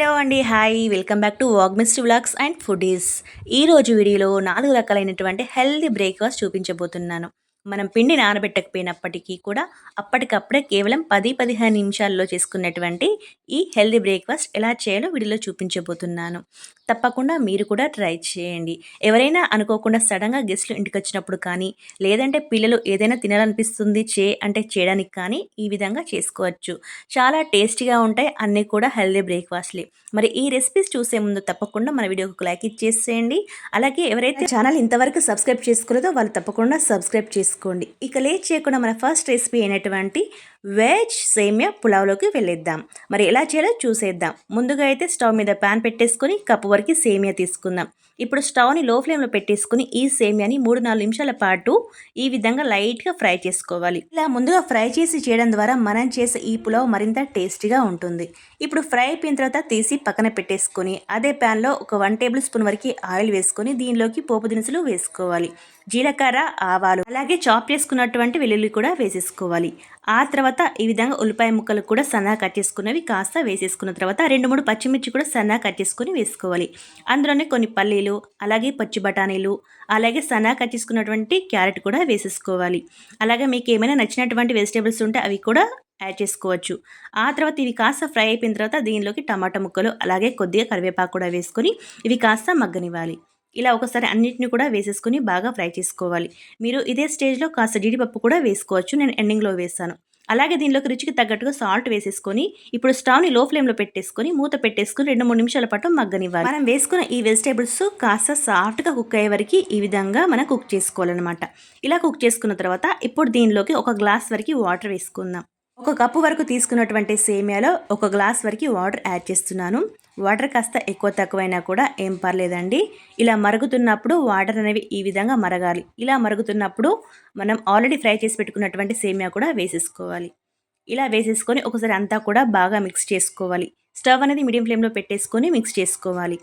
Hello అండి hi. Welcome back to వాగ్ వాగ్మిస్ట్ వ్లాగ్స్ అండ్ ఫుడీస్. ఈరోజు వీడియోలో నాలుగు రకాలైనటువంటి హెల్దీ బ్రేక్ఫాస్ట్ చూపించబోతున్నాను. మనం పిండి నానబెట్టకపోయినప్పటికీ కూడా అప్పటికప్పుడే కేవలం పది పదిహేను నిమిషాల్లో చేసుకున్నటువంటి ఈ హెల్దీ బ్రేక్ఫాస్ట్ ఎలా చేయాలో వీడియోలో చూపించబోతున్నాను. తప్పకుండా మీరు కూడా ట్రై చేయండి. ఎవరైనా అనుకోకుండా సడన్గా గెస్ట్లు ఇంటికి వచ్చినప్పుడు కానీ లేదంటే పిల్లలు ఏదైనా తినాలనిపిస్తుంది చే అంటే చేయడానికి కానీ ఈ విధంగా చేసుకోవచ్చు. చాలా టేస్టీగా ఉంటాయి అన్నీ కూడా హెల్దీ బ్రేక్ఫాస్ట్లే. మరి ఈ రెసిపీస్ చూసే ముందు తప్పకుండా మన వీడియోకి లైక్ ఇచ్చేసేయండి. అలాగే ఎవరైతే ఛానల్ ఇంతవరకు సబ్స్క్రైబ్ చేసుకోలేదో వాళ్ళు తప్పకుండా సబ్స్క్రైబ్ చేసుకోండి. ఇక లేట్ చేయకుండా మన ఫస్ట్ రెసిపీ అయినటువంటి వెజ్ సేమియా పులావ్లోకి వెళ్ళేద్దాం. మరి ఎలా చేయాలో చూసేద్దాం. ముందుగా అయితే స్టవ్ మీద ప్యాన్ పెట్టేసుకొని కప్పు వరకు సేమియా తీసుకుందాం. ఇప్పుడు స్టవ్ని లో ఫ్లేమ్లో పెట్టేసుకుని ఈ సేమియాని మూడు నాలుగు నిమిషాల పాటు ఈ విధంగా లైట్గా ఫ్రై చేసుకోవాలి. ఇలా ముందుగా ఫ్రై చేసి చేయడం ద్వారా మనం చేసే ఈ పులావ్ మరింత టేస్టీగా ఉంటుంది. ఇప్పుడు ఫ్రై అయిపోయిన తర్వాత తీసి పక్కన పెట్టేసుకొని అదే ప్యాన్లో ఒక వన్ టేబుల్ స్పూన్ వరకు ఆయిల్ వేసుకొని దీనిలోకి పోపు దినుసులు వేసుకోవాలి. జీలకర్ర ఆవాలు అలాగే చాప్ చేసుకున్నటువంటి వెల్లుల్లి కూడా వేసేసుకోవాలి. ఆ తర్వాత ఈ విధంగా ఉల్లిపాయ ముక్కలు కూడా సన్నగా కట్ చేసుకున్నవి కాస్త వేసేసుకున్న తర్వాత రెండు మూడు పచ్చిమిర్చి కూడా సన్నగా కట్ చేసుకుని వేసుకోవాలి. అందులోనే కొన్ని పల్లీలు అలాగే పచ్చి బఠానీలు అలాగే సన్నగా కట్ చేసుకున్నటువంటి క్యారెట్ కూడా వేసేసుకోవాలి. అలాగే మీకు ఏమైనా నచ్చినటువంటి వెజిటేబుల్స్ ఉంటే అవి కూడా యాడ్ చేసుకోవచ్చు. ఆ తర్వాత ఇవి కాస్త ఫ్రై అయిపోయిన తర్వాత దీనిలోకి టమాటా ముక్కలు అలాగే కొద్దిగా కరివేపాకు కూడా వేసుకొని ఇవి కాస్త మగ్గనివ్వాలి. ఇలా ఒకసారి అన్నిటిని కూడా వేసేసుకొని బాగా ఫ్రై చేసుకోవాలి. మీరు ఇదే స్టేజ్లో కాస్త జీడిపప్పు కూడా వేసుకోవచ్చు. నేను ఎండింగ్లో వేసాను. అలాగే దీనిలోకి రుచికి తగ్గట్టుగా సాల్ట్ వేసేసుకొని ఇప్పుడు స్టవ్ని లో ఫ్లేమ్లో పెట్టేసుకొని మూత పెట్టేసుకొని రెండు మూడు నిమిషాల పాటు మగ్గనివ్వాలి. మనం వేసుకున్న ఈ వెజిటేబుల్స్ కాస్త సాఫ్ట్గా కుక్ అయ్యే వరకు ఈ విధంగా మనం కుక్ చేసుకోవాలన్నమాట. ఇలా కుక్ చేసుకున్న తర్వాత ఇప్పుడు దీనిలోకి ఒక గ్లాస్ వరకు వాటర్ వేసుకుందాం. ఒక కప్పు వరకు తీసుకున్నటువంటి సేమియాలో ఒక గ్లాస్ వరకు వాటర్ యాడ్ చేస్తున్నాను. వాటర్ కాస్త ఎక్కువ తక్కువైనా కూడా ఏం పర్లేదండి. ఇలా మరుగుతున్నప్పుడు వాటర్ అనేవి ఈ విధంగా మరగాలి. ఇలా మరుగుతున్నప్పుడు మనం ఆల్రెడీ ఫ్రై చేసి పెట్టుకున్నటువంటి సేమియా కూడా వేసేసుకోవాలి. ఇలా వేసేసుకొని ఒకసారి అంతా కూడా బాగా మిక్స్ చేసుకోవాలి. స్టవ్ అనేది మీడియం ఫ్లేమ్లో పెట్టేసుకొని మిక్స్ చేసుకోవాలి.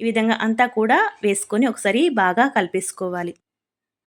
ఈ విధంగా అంతా కూడా వేసుకొని ఒకసారి బాగా కలిపేసుకోవాలి.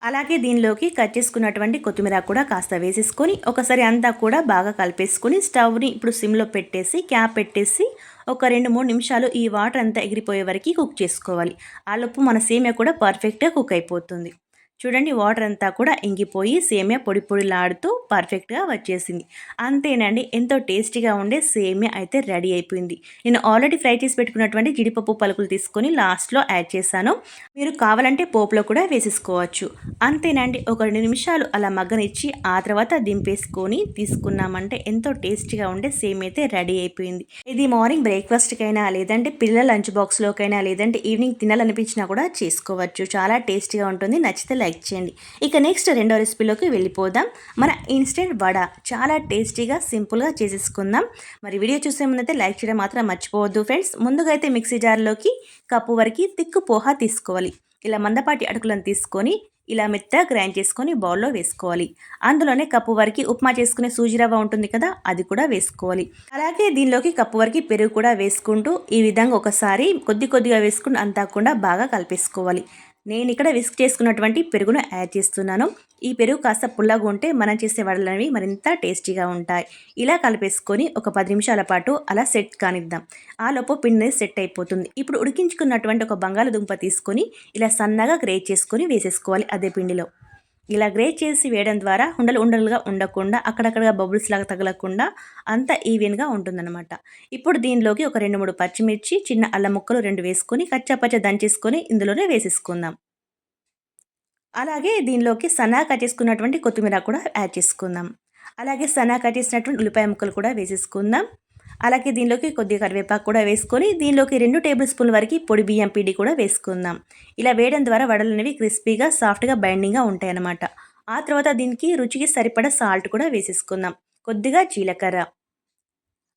అలాగే దీనిలోకి కట్ చేసుకున్నటువంటి కొత్తిమీర కూడా కాస్త వేసేసుకొని ఒకసారి అంతా కూడా బాగా కలిపేసుకొని స్టవ్ని ఇప్పుడు సిమ్లో పెట్టేసి క్యాప్ పెట్టేసి ఒక రెండు మూడు నిమిషాలు ఈ వాటర్ అంతా ఎగిరిపోయే వరకు కుక్ చేసుకోవాలి. ఆలోపు మన సేమియా కూడా పర్ఫెక్ట్గా కుక్ అయిపోతుంది. చూడండి వాటర్ అంతా కూడా ఇంగిపోయి సేమియా పొడి పొడిలాడుతూ పర్ఫెక్ట్గా వచ్చేసింది. అంతేనండి ఎంతో టేస్టీగా ఉండే సేమియా అయితే రెడీ అయిపోయింది. నేను ఆల్రెడీ ఫ్రై చేసి పెట్టుకున్నటువంటి జీడిపప్పు పలుకులు తీసుకొని లాస్ట్లో యాడ్ చేశాను. మీరు కావాలంటే పోపులో కూడా వేసేసుకోవచ్చు. అంతేనండి ఒక రెండు నిమిషాలు అలా మగ్గనిచ్చి ఆ తర్వాత దింపేసుకొని తీసుకున్నామంటే ఎంతో టేస్టీగా ఉండే సేమ్ అయితే రెడీ అయిపోయింది. ఇది మార్నింగ్ బ్రేక్ఫాస్ట్కైనా లేదంటే పిల్లల లంచ్ బాక్స్లోకైనా లేదంటే ఈవినింగ్ తినాలనిపించినా కూడా చేసుకోవచ్చు. చాలా టేస్టీగా ఉంటుంది నచ్చితే లైక్ లైక్ చేయండి. ఇక నెక్స్ట్ రెండో రెసిపీలోకి వెళ్ళిపోదాం. మన ఇన్స్టెంట్ వడ చాలా టేస్టీగా సింపుల్గా చేసేసుకుందాం. మరి వీడియో చూసే ముందైతే లైక్ చేయడం మాత్రం మర్చిపోవద్దు ఫ్రెండ్స్. ముందుగా అయితే మిక్సీ జార్లోకి కప్పు వరకు తిక్కు పోహా తీసుకోవాలి. ఇలా మందపాటి అటుకులను తీసుకొని ఇలా మెత్తగా గ్రైండ్ చేసుకొని బౌల్లో వేసుకోవాలి. అందులోనే కప్పు వరకు ఉప్మా చేసుకునే సూజీ రవ్వ ఉంటుంది కదా అది కూడా వేసుకోవాలి. అలాగే దీనిలోకి కప్పు వరకు పెరుగు కూడా వేసుకుంటూ ఈ విధంగా ఒకసారి కొద్ది కొద్దిగా వేసుకుని అంతా కూడా బాగా కలిపేసుకోవాలి. నేను ఇక్కడ విస్క్ చేసుకున్నటువంటి పెరుగును యాడ్ చేస్తున్నాను. ఈ పెరుగు కాస్త పుల్లగా ఉంటే మనం చేసే వడలు అనేవి మరింత టేస్టీగా ఉంటాయి. ఇలా కలిపేసుకొని ఒక పది నిమిషాల పాటు అలా సెట్ కానిద్దాం. ఆ లోపు పిండి సెట్ అయిపోతుంది. ఇప్పుడు ఉడికించుకున్నటువంటి ఒక బంగాళదుంప తీసుకొని ఇలా సన్నగా గ్రేట్ చేసుకొని వేసేసుకోవాలి అదే పిండిలో. ఇలా గ్రేట్ చేసి వేయడం ద్వారా ఉండలు ఉండలుగా ఉండకుండా అక్కడక్కడగా బబుల్స్ లాగా తగలకుండా అంత ఈవెన్గా ఉంటుందన్నమాట. ఇప్పుడు దీనిలోకి ఒక రెండు మూడు పచ్చిమిర్చి చిన్న అల్లం ముక్కలు రెండు వేసుకొని కచ్చాపచ్చ దంచేసుకొని ఇందులోనే వేసేసుకుందాం. అలాగే దీనిలోకి సన్నా కట్ చేసుకున్నటువంటి కొత్తిమీర కూడా యాడ్ చేసుకుందాం. అలాగే సన్నా కట్ చేసినటువంటి ఉల్లిపాయ ముక్కలు కూడా వేసేసుకుందాం. అలాగే దీనిలోకి కొద్దిగా కరివేపాకు కూడా వేసుకొని దీనిలోకి రెండు టేబుల్ స్పూన్ల వరకు పొడి బియ్యం పిండి కూడా వేసుకుందాం. ఇలా వేయడం ద్వారా వడలు అనేవి క్రిస్పీగా సాఫ్ట్గా బైండింగ్గా ఉంటాయి అన్నమాట ఆ తర్వాత దీనికి రుచికి సరిపడా సాల్ట్ కూడా వేసేసుకుందాం. కొద్దిగా జీలకర్ర.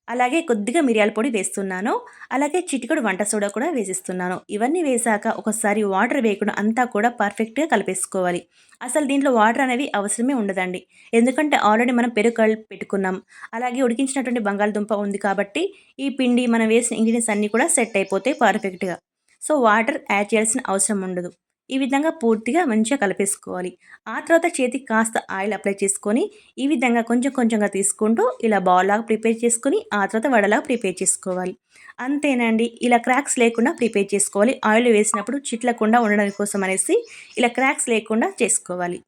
అలాగే కొద్దిగా మిరియాల పొడి వేస్తున్నాను. అలాగే చిటికడు వంట సోడా కూడా వేసిస్తున్నాను. ఇవన్నీ వేసాక ఒకసారి వాటర్ వేయకుండా అంతా కూడా పర్ఫెక్ట్గా కలిపేసుకోవాలి. అసలు దీంట్లో వాటర్ అనేవి అవసరమే ఉండదండి. ఎందుకంటే ఆల్రెడీ మనం పెరుగు కలిపి పెట్టుకున్నాం. అలాగే ఉడికించినటువంటి బంగాళదుంప ఉంది కాబట్టి ఈ పిండి మనం వేసిన ఇంగ్రీడియంట్స్ అన్నీ కూడా సెట్ అయిపోతాయి పర్ఫెక్ట్గా. సో వాటర్ యాడ్ చేయాల్సిన అవసరం ఉండదు. ఈ విధంగా పూర్తిగా మంచిగా కలిపేసుకోవాలి. ఆ తర్వాత చేతికి కాస్త ఆయిల్ అప్లై చేసుకొని ఈ విధంగా కొంచెం కొంచెంగా తీసుకుంటూ ఇలా బాల్ లాగా ప్రిపేర్ చేసుకొని ఆ తర్వాత వడలాగా ప్రిపేర్ చేసుకోవాలి. అంతేనండి ఇలా క్రాక్స్ లేకుండా ప్రిపేర్ చేసుకోవాలి. ఆయిల్ వేసినప్పుడు చిట్లకుండా ఉండడం కోసం అనేసి ఇలా క్రాక్స్ లేకుండా చేసుకోవాలి.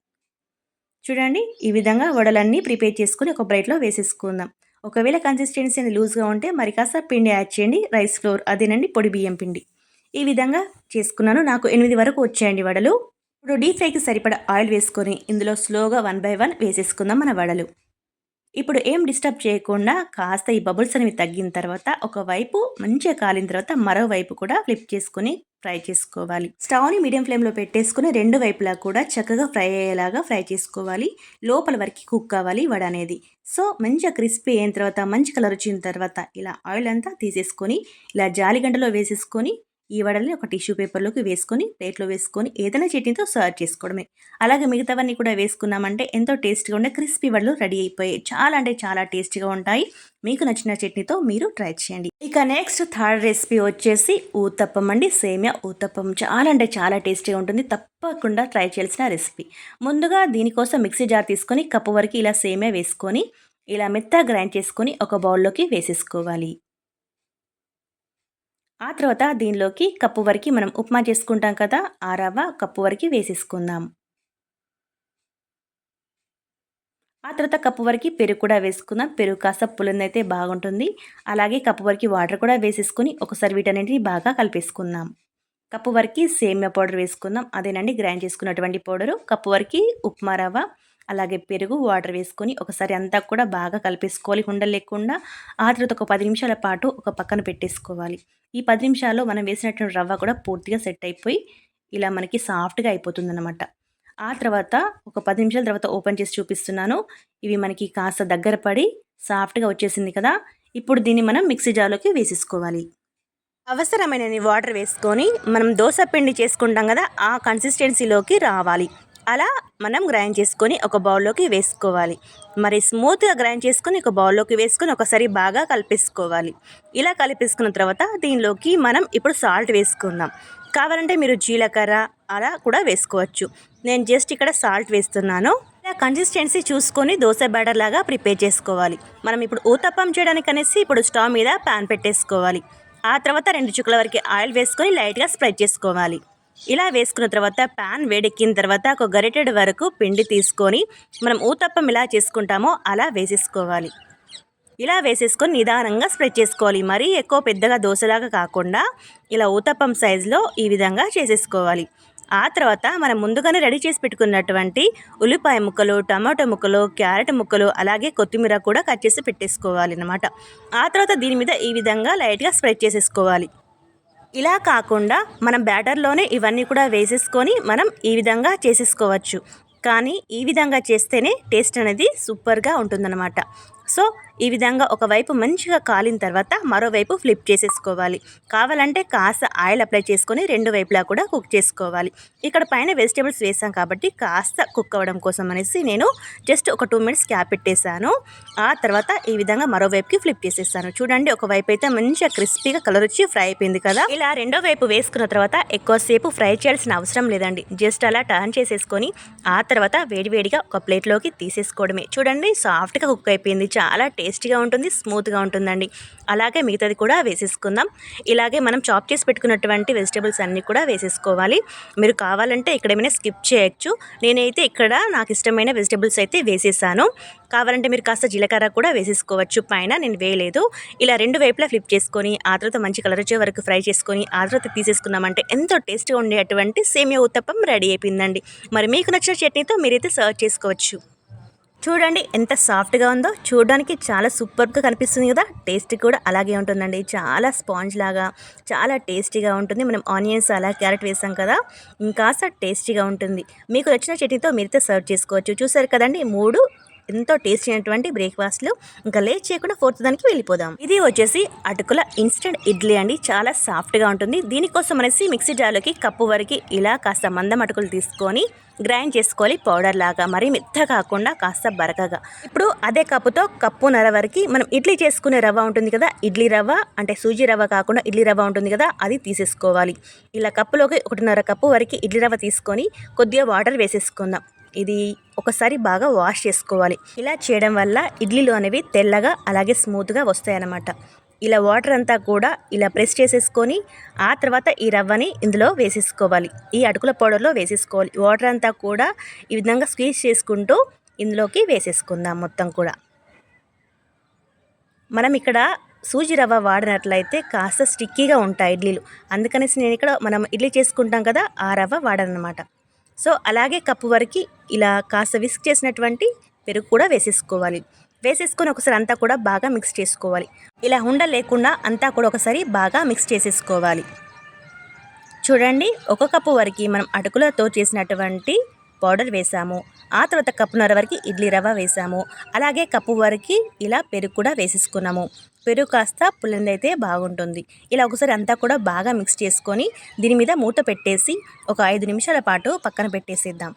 చూడండి ఈ విధంగా వడలన్నీ ప్రిపేర్ చేసుకొని ఒక బ్రైట్లో వేసేసుకుందాం. ఒకవేళ కన్సిస్టెన్సీ అనేది లూజ్గా ఉంటే మరి కాస్త పిండి యాడ్ చేయండి. రైస్ ఫ్లోర్ అదేనండి పొడి బియ్యం పిండి. ఈ విధంగా చేసుకున్నాను. నాకు ఎనిమిది వరకు వచ్చాయండి వడలు. ఇప్పుడు డీప్ ఫ్రైకి సరిపడా ఆయిల్ వేసుకొని ఇందులో స్లోగా వన్ బై వన్ వేసేసుకుందాం మన వడలు. ఇప్పుడు ఏం డిస్టర్బ్ చేయకుండా కాస్త ఈ బబుల్స్ అనేవి తగ్గిన తర్వాత ఒకవైపు మంచిగా కాలిన తర్వాత మరోవైపు కూడా ఫ్లిప్ చేసుకొని ఫ్రై చేసుకోవాలి. స్టవ్ని మీడియం ఫ్లేమ్లో పెట్టేసుకుని రెండు వైపులా కూడా చక్కగా ఫ్రై అయ్యేలాగా ఫ్రై చేసుకోవాలి. లోపల వరకు కుక్ కావాలి వడ అనేది. సో మంచిగా క్రిస్పీ అయిన తర్వాత మంచి కలర్ వచ్చిన తర్వాత ఇలా ఆయిల్ అంతా తీసేసుకొని ఇలా జాలిగంటలో వేసేసుకొని ఈ వడల్ని ఒక టిష్యూ పేపర్లోకి వేసుకొని ప్లేట్లో వేసుకొని ఏదైనా చట్నీతో సర్వ్ చేసుకోవడమే. అలాగే మిగతావన్నీ కూడా వేసుకున్నామంటే ఎంతో టేస్ట్గా ఉండే క్రిస్పీ వడలు రెడీ అయిపోయాయి. చాలా అంటే చాలా టేస్టీగా ఉంటాయి. మీకు నచ్చిన చట్నీతో మీరు ట్రై చేయండి. ఇక నెక్స్ట్ థర్డ్ రెసిపీ వచ్చేసి ఊతప్పం అండి. సేమియా ఊతప్పం. చాలా అంటే చాలా టేస్టీగా ఉంటుంది. తప్పకుండా ట్రై చేయాల్సిన రెసిపీ. ముందుగా దీనికోసం మిక్సీ జార్ తీసుకొని కప్పు వరకు ఇలా సేమియా వేసుకొని ఇలా మెత్త గ్రైండ్ చేసుకొని ఒక బౌల్లోకి వేసేసుకోవాలి. ఆ తర్వాత దీనిలోకి కప్పు వరకు మనం ఉప్మా చేసుకుంటాం కదా ఆ రవ్వ కప్పు వరకు వేసేసుకుందాం. ఆ తర్వాత కప్పు వరకు పెరుగు కూడా వేసుకుందాం. పెరుగు కాస్త పులిందైతే బాగుంటుంది. అలాగే కప్పు వరకు వాటర్ కూడా వేసేసుకుని ఒకసారి వీటన్నింటినీ బాగా కలిపేసుకుందాం. కప్పు వరకు సేమియా పౌడర్ వేసుకుందాం. అదేనండి గ్రైండ్ చేసుకున్నటువంటి పౌడరు. కప్పు వరకు ఉప్మా రవ్వ. అలాగే పెరుగు వాటర్ వేసుకొని ఒకసారి అంతా కూడా బాగా కలిపేసుకోవాలి. ఉండలు లేకుండా ఆ తర్వాత ఒక పది నిమిషాల పాటు ఒక పక్కన పెట్టేసుకోవాలి. ఈ పది నిమిషాల్లో మనం వేసినటువంటి రవ్వ కూడా పూర్తిగా సెట్ అయిపోయి ఇలా మనకి సాఫ్ట్గా అయిపోతుందన్నమాట. ఆ తర్వాత ఒక పది నిమిషాల తర్వాత ఓపెన్ చేసి చూపిస్తున్నాను. ఇవి మనకి కాస్త దగ్గర పడి సాఫ్ట్గా వచ్చేసింది కదా! ఇప్పుడు దీన్ని మనం మిక్సీ జార్లోకి వేసేసుకోవాలి. అవసరమైన వాటర్ వేసుకొని మనం దోశ పిండి చేసుకుంటాం కదా! ఆ కన్సిస్టెన్సీలోకి రావాలి. అలా మనం గ్రైండ్ చేసుకొని ఒక బౌల్లోకి వేసుకోవాలి. మరి స్మూత్గా గ్రైండ్ చేసుకొని ఒక బౌల్లోకి వేసుకొని ఒకసారి బాగా కలిపేసుకోవాలి. ఇలా కలిపేసుకున్న తర్వాత దీనిలోకి మనం ఇప్పుడు సాల్ట్ వేసుకుందాం. కావాలంటే మీరు జీలకర్ర అలా కూడా వేసుకోవచ్చు. నేను జస్ట్ ఇక్కడ సాల్ట్ వేస్తున్నాను. ఇలా కన్సిస్టెన్సీ చూసుకొని దోశ బ్యాటర్ లాగా ప్రిపేర్ చేసుకోవాలి. మనం ఇప్పుడు ఊతప్పం చేయడానికి అనేసి ఇప్పుడు స్టవ్ మీద ప్యాన్ పెట్టేసుకోవాలి. ఆ తర్వాత రెండు చుక్కల వరకు ఆయిల్ వేసుకొని లైట్గా స్ప్రెడ్ చేసుకోవాలి. ఇలా వేసుకున్న తర్వాత ప్యాన్ వేడెక్కిన తర్వాత ఒక గరిటెడ్ వరకు పిండి తీసుకొని మనం ఊతప్పం ఇలా చేసుకుంటామో అలా వేసేసుకోవాలి. ఇలా వేసేసుకొని నిదానంగా స్ప్రెడ్ చేసుకోవాలి. మరీ ఎక్కువ పెద్దగా దోశలాగా కాకుండా ఇలా ఊతప్పం సైజులో ఈ విధంగా చేసేసుకోవాలి. ఆ తర్వాత మనం ముందుగానే రెడీ చేసి పెట్టుకున్నటువంటి ఉల్లిపాయ ముక్కలు టమాటో ముక్కలు క్యారెట్ ముక్కలు అలాగే కొత్తిమీర కూడా కట్ చేసి పెట్టేసుకోవాలి అనమాట ఆ తర్వాత దీని మీద ఈ విధంగా లైట్గా స్ప్రెడ్ చేసేసుకోవాలి. ఇలా కాకుండా మనం బ్యాటర్లోనే ఇవన్నీ కూడా వేసేసుకొని మనం ఈ విధంగా చేసేసుకోవచ్చు. కానీ ఈ విధంగా చేస్తేనే టేస్ట్ అనేది సూపర్గా ఉంటుందన్నమాట. సో ఈ విధంగా ఒకవైపు మంచిగా కాలిన తర్వాత మరోవైపు ఫ్లిప్ చేసేసుకోవాలి. కావాలంటే కాస్త ఆయిల్ అప్లై చేసుకొని రెండు వైపులా కూడా కుక్ చేసుకోవాలి. ఇక్కడ పైన వెజిటేబుల్స్ వేసాం కాబట్టి కాస్త కుక్ అవ్వడం కోసం అనేసి నేను జస్ట్ ఒక టూ మినిట్స్ క్యాప్ పెట్టేశాను. ఆ తర్వాత ఈ విధంగా మరోవైపుకి ఫ్లిప్ చేసేస్తాను. చూడండి ఒకవైపు అయితే మంచిగా క్రిస్పీగా కలర్ వచ్చి ఫ్రై అయిపోయింది కదా. ఇలా రెండో వైపు వేసుకున్న తర్వాత ఎక్కువసేపు ఫ్రై చేయాల్సిన అవసరం లేదండి. జస్ట్ అలా టర్న్ చేసేసుకొని ఆ తర్వాత వేడివేడిగా ఒక ప్లేట్లోకి తీసేసుకోవడమే. చూడండి సాఫ్ట్గా కుక్ అయిపోయింది. చాలా టేస్టీగా ఉంటుంది స్మూత్గా ఉంటుందండి. అలాగే మిగతాది కూడా వేసేసుకుందాం. ఇలాగే మనం చాప్ చేసి పెట్టుకున్నటువంటి వెజిటేబుల్స్ అన్నీ కూడా వేసేసుకోవాలి. మీరు కావాలంటే ఇక్కడ ఏమైనా స్కిప్ చేయొచ్చు. నేనైతే ఇక్కడ నాకు ఇష్టమైన వెజిటేబుల్స్ అయితే వేసేసాను. కావాలంటే మీరు కాస్త జీలకర్ర కూడా వేసేసుకోవచ్చు. పైన నేను వేయలేదు. ఇలా రెండు వైపులా ఫ్లిప్ చేసుకొని ఆ తర్వాత మంచి కలర్ వచ్చే వరకు ఫ్రై చేసుకొని ఆ తర్వాత తీసేసుకున్నామంటే ఎంతో టేస్ట్గా ఉండేటువంటి సేమియా ఉత్తప్పం రెడీ అయిపోయిందండి. మరి మీకు నచ్చిన చట్నీతో మీరైతే సర్వ్ చేసుకోవచ్చు. చూడండి ఎంత సాఫ్ట్గా ఉందో. చూడడానికి చాలా సూపర్గా కనిపిస్తుంది కదా. టేస్ట్ కూడా అలాగే ఉంటుందండి. చాలా స్పాంజ్ లాగా చాలా టేస్టీగా ఉంటుంది. మనం ఆనియన్స్ అలా క్యారెట్ వేసాం కదా. ఇంకాస్త టేస్టీగా ఉంటుంది. మీకు వచ్చిన చట్నీతో మీరైతే సర్వ్ చేసుకోవచ్చు. చూసారు కదండి మూడు ఎంతో టేస్టీ అయినటువంటి బ్రేక్ఫాస్ట్లు ఇంకా లేట్ చేయకుండా ఫోర్త్ దానికి వెళ్ళిపోదాం. ఇది వచ్చేసి అటుకుల ఇన్స్టెంట్ ఇడ్లీ అండి. చాలా సాఫ్ట్గా ఉంటుంది. దీనికోసం అనేసి మిక్సీ జార్లోకి కప్పు వరకు ఇలా కాస్త మందం అటుకులు తీసుకొని గ్రైండ్ చేసుకోవాలి పౌడర్ లాగా. మరీ మెత్త కాకుండా కాస్త బరకగా. ఇప్పుడు అదే కప్పుతో కప్పు నర వరకు మనం ఇడ్లీ చేసుకునే రవ్వ ఉంటుంది కదా ఇడ్లీ రవ్వ అంటే సూజీ రవ్వ కాకుండా ఇడ్లీ రవ్వ ఉంటుంది కదా అది తీసేసుకోవాలి. ఇలా కప్పులోకి ఒకటిన్నర కప్పు వరకు ఇడ్లీ రవ్వ తీసుకొని కొద్దిగా వాటర్ వేసేసుకుందాం. ఇది ఒకసారి బాగా వాష్ చేసుకోవాలి. ఇలా చేయడం వల్ల ఇడ్లీలు అనేవి తెల్లగా అలాగే స్మూత్గా వస్తాయి అన్నమాట ఇలా వాటర్ అంతా కూడా ఇలా ప్రెస్ చేసేసుకొని ఆ తర్వాత ఈ రవ్వని ఇందులో వేసేసుకోవాలి. ఈ అటుకుల పౌడర్లో వేసేసుకోవాలి. వాటర్ అంతా కూడా ఈ విధంగా స్క్వీజ్ చేసుకుంటూ ఇందులోకి వేసేసుకుందాం మొత్తం కూడా. మనం ఇక్కడ సూజీ రవ్వ వాడినట్లయితే కాస్త స్టిక్కీగా ఉంటాయి ఇడ్లీలు. అందుకనేసి నేను ఇక్కడ మనం ఇడ్లీ చేసుకుంటాం కదా ఆ రవ్వ వాడనమాట సో అలాగే కప్పు వరకు ఇలా కాస్త విస్క్ చేసినటువంటి పెరుగు కూడా వేసేసుకోవాలి. వేసేసుకొని ఒకసారి అంతా కూడా బాగా మిక్స్ చేసుకోవాలి. ఇలా ఉండ లేకుండా అంతా కూడా ఒకసారి బాగా మిక్స్ చేసేసుకోవాలి. చూడండి ఒక కప్పు వరకు మనం అటుకులతో చేసినటువంటి పౌడర్ వేసాము. ఆ తర్వాత కప్పున్నర వరకు ఇడ్లీ రవ్వ వేసాము. అలాగే కప్పు వరకు ఇలా పెరుగు కూడా వేసేసుకున్నాము. పెరుగు కాస్త పుల్లందైతే బాగుంటుంది. ఇలా ఒకసారి అంతా కూడా బాగా మిక్స్ చేసుకొని దీని మీద మూత పెట్టేసి ఒక ఐదు నిమిషాల పాటు పక్కన పెట్టేసేద్దాం.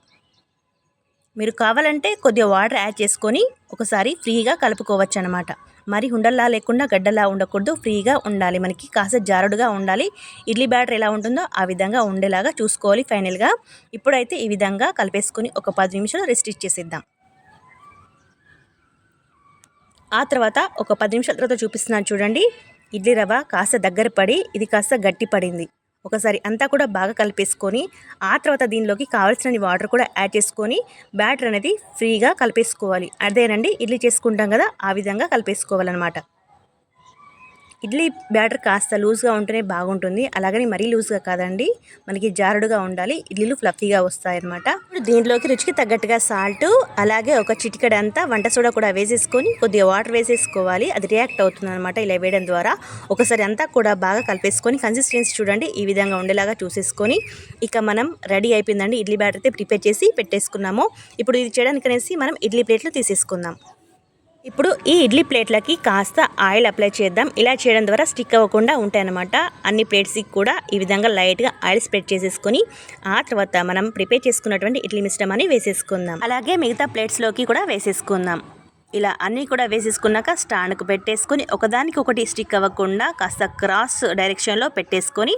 మీరు కావాలంటే కొద్దిగా వాటర్ యాడ్ చేసుకొని ఒకసారి ఫ్రీగా కలుపుకోవచ్చు అనమాట మరి ఉండల్లా లేకుండా గడ్డలా ఉండకూడదు ఫ్రీగా ఉండాలి. మనకి కాస్త జారుడుగా ఉండాలి. ఇడ్లీ బ్యాటర్ ఎలా ఉంటుందో ఆ విధంగా ఉండేలాగా చూసుకోవాలి ఫైనల్గా. ఇప్పుడైతే ఈ విధంగా కలిపేసుకొని ఒక పది నిమిషాలు రెస్ట్ ఇచ్చేసిద్దాం. ఆ తర్వాత ఒక పది నిమిషాల తర్వాత చూపిస్తున్నాను చూడండి. ఇడ్లీ రవ్వ కాస్త దగ్గర పడి ఇది కాస్త గట్టి పడింది. ఒకసారి అంతా కూడా బాగా కలిపేసుకొని ఆ తర్వాత దీనిలోకి కావాల్సిన వాటర్ కూడా యాడ్ చేసుకొని బ్యాటర్ అనేది ఫ్రీగా కలిపేసుకోవాలి. అదేనండి ఇడ్లీ చేసుకుంటాం కదా ఆ విధంగా కలిపేసుకోవాలన్నమాట. ఇడ్లీ బ్యాటర్ కాస్త లూజ్గా ఉంటేనే బాగుంటుంది. అలాగని మరీ లూజ్గా కాదండి. మనకి జారుడుగా ఉండాలి. ఇడ్లీలు ఫ్లఫీగా వస్తాయన్నమాట. ఇప్పుడు దీంట్లోకి రుచికి తగ్గట్టుగా సాల్ట్ అలాగే ఒక చిటికడంతా వంట సోడా కూడా వేసేసుకొని కొద్దిగా వాటర్ వేసేసుకోవాలి. అది రియాక్ట్ అవుతుంది అనమాట ఇలా వేయడం ద్వారా. ఒకసారి అంతా కూడా బాగా కలిపేసుకొని కన్సిస్టెన్సీ చూడండి. ఈ విధంగా ఉండేలాగా చూసేసుకొని ఇక మనం రెడీ అయిపోయిందండి. ఇడ్లీ బ్యాటర్ అయితే ప్రిపేర్ చేసి పెట్టేసుకున్నాము. ఇప్పుడు ఇది చేయడానికి అనేసి మనం ఇడ్లీ ప్లేట్లు తీసేసుకుందాం. ఇప్పుడు ఈ ఇడ్లీ ప్లేట్లకి కాస్త ఆయిల్ అప్లై చేద్దాం. ఇలా చేయడం ద్వారా స్టిక్ అవ్వకుండా ఉంటాయన్నమాట. అన్ని ప్లేట్స్కి కూడా ఈ విధంగా లైట్గా ఆయిల్ స్ప్రెడ్ చేసేసుకొని ఆ తర్వాత మనం ప్రిపేర్ చేసుకున్నటువంటి ఇడ్లీ మిశ్రమాన్ని వేసేసుకుందాం. అలాగే మిగతా ప్లేట్స్లోకి కూడా వేసేసుకుందాం. ఇలా అన్నీ కూడా వేసేసుకున్నాక స్టాండ్కు పెట్టేసుకొని ఒకదానికి ఒకటి స్టిక్ అవ్వకుండా కాస్త క్రాస్ డైరెక్షన్లో పెట్టేసుకొని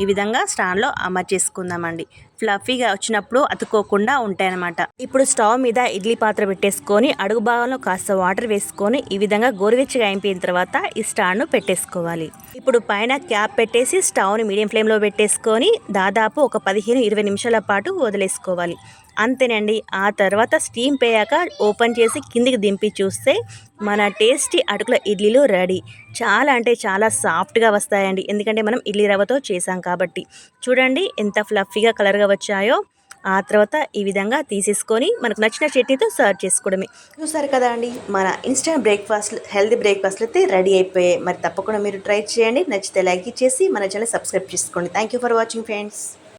ఈ విధంగా స్టాండ్లో అమర్చేసుకుందామండి. ఫ్లఫీగా వచ్చినప్పుడు అతుక్కోకుండా ఉంటాయన్నమాట. ఇప్పుడు స్టవ్ మీద ఇడ్లీ పాత్ర పెట్టేసుకొని అడుగు భాగంలో కాస్త వాటర్ వేసుకొని ఈ విధంగా గోరువెచ్చగా అయిపోయిన తర్వాత ఈ స్టాండ్ను పెట్టేసుకోవాలి. ఇప్పుడు పైన క్యాప్ పెట్టేసి స్టవ్ని మీడియం ఫ్లేమ్లో పెట్టేసుకొని దాదాపు ఒక పదిహేను ఇరవై నిమిషాల పాటు వదిలేసుకోవాలి. అంతేనండి. ఆ తర్వాత స్టీమ్ పోయాక ఓపెన్ చేసి కిందికి దింపి చూస్తే మన టేస్టీ అటుకుల ఇడ్లీలు రెడీ. చాలా అంటే చాలా సాఫ్ట్గా వస్తాయండి. ఎందుకంటే మనం ఇడ్లీ రవ్వతో చేసాం కాబట్టి. చూడండి ఎంత ఫ్లఫీగా కలర్గా వచ్చాయో. ఆ తర్వాత ఈ విధంగా తీసేసుకొని మనకు నచ్చిన చట్నీతో సర్వ్ చేసుకోవడమే. చూసారు కదా అండి మన ఇన్స్టెంట్ బ్రేక్ఫాస్ట్ హెల్దీ బ్రేక్ఫాస్ట్లు అయితే రెడీ అయిపోయాయి. మరి తప్పకుండా మీరు ట్రై చేయండి. నచ్చితే లైక్ ఇచ్చేసి మన ఛానల్ సబ్స్క్రైబ్ చేసుకోండి. Thank you for watching friends.